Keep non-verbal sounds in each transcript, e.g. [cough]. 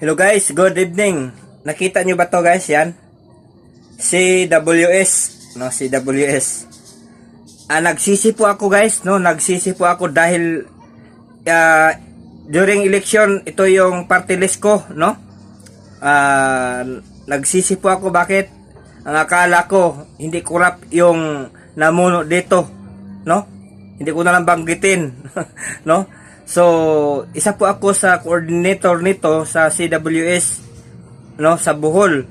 Hello guys, good evening. Nakita nyo ba to guys? Yan. CWS. No, CWS. Ah, nagsisi po ako guys, no? Nagsisi po ako dahil ah, during election, ito yung party list ko, no? Ah, nagsisi po ako bakit? Ang akala ko, hindi kurap yung namuno dito, no? Hindi ko na lang banggitin, [laughs] no? So, isa po ako sa coordinator nito sa CWS, no? Sa Bohol.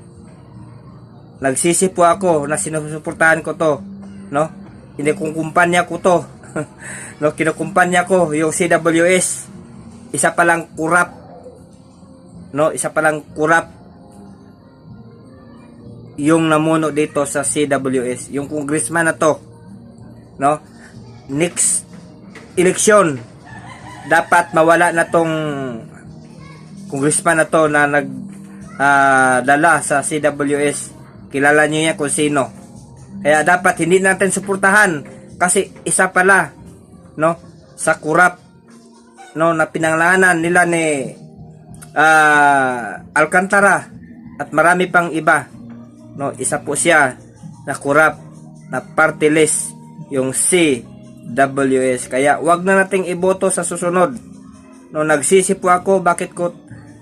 Nagsisi po ako na sinusuportahan ko to, no? Hindi kong kumpanya ko to. [laughs] no, kinukumpanya ko yung CWS. Isa pa lang kurap. No, isa pa lang kurap yung namuno dito sa CWS, yung congressman na to. No? Next election dapat mawala na tong congressman na to na nag ah, dala sa CWS. Kilala niyo yan kung sino. Kaya dapat hindi natin suportahan kasi isa pala no sa kurap no na pinanglanan nila ni ah, Alcantara at marami pang iba no isa po siya na kurap na party list yung CWS kaya wag na nating iboto sa susunod. No nagsisi po ako bakit ko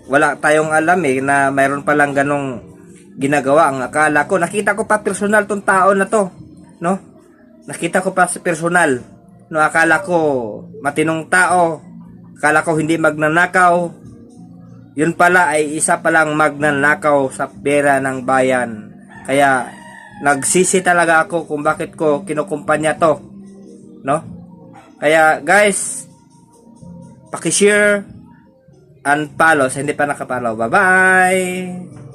wala tayong alam eh na mayroon palang ganong ginagawa. Ang akala ko nakita ko pa personal tong tao na to no? Nakita ko pa sa personal. No akala ko matinong tao akala ko hindi magnanakaw. Yun pala ay isa palang magnanakaw sa pera ng bayan. Kaya nagsisi talaga ako kung bakit ko kinukumpanya to no? Kaya guys paki-share and follow hindi pa nakapalaw bye bye